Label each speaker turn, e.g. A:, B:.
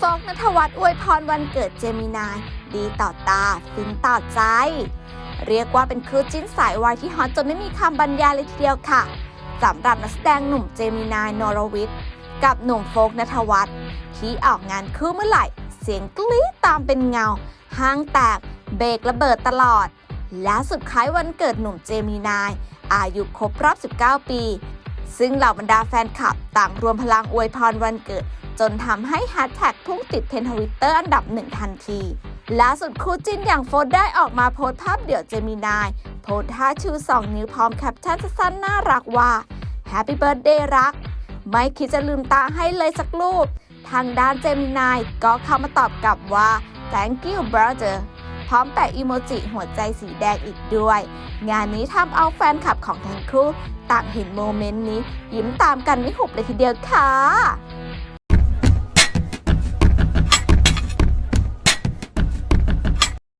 A: ฟกนัทวัฒน์อวยพรวันเกิดเจมินายดีต่อตา ฟินต่อใจ เรียกว่าเป็นคู่จิ้นสายวายที่ฮอตจนไม่มีคำบรรยายเลยทีเดียวค่ะสำหรับนักแสดงหนุ่มเจมินายนอรวิทย์กับหนุ่มโฟกนัทวัฒน์ที่ออกงานคู่เมื่อไหร่ เสียงกรี๊ดตามเป็นเงา ห้างแตก เบรกระเบิดตลอด และสุดท้ายวันเกิดหนุ่มเจมินาย อายุครบรอบ 19 ปี ซึ่งเหล่าบรรดาแฟนคลับต่างรวมพลังอวยพรวันเกิด จนทำให้แฮชแท็กพุ่งติดเทนทวิตเตอร์อันดับหนึ่งทันทีล่าสุดคู่จิ้นอย่างโฟร์ได้ออกมาโพสภาพเดี่ยวเจมินาย โพสท่าชู2นิ้วพร้อมแคปชั่นสั้นๆน่ารักว่า Happy Birthday รัก ไม่คิดจะลืมตาให้เลยสักรูป ทางด้านเจมินายก็เข้ามาตอบกลับว่า thank you brother พร้อมแปะอีโมจิหัวใจสีแดงอีกด้วย งานนี้ทำเอาแฟนคลับของทั้งคู่ต่างเห็นโมเมนต์นี้ ยิ้มตามกันไม่หุบเลยทีเดียวค่ะ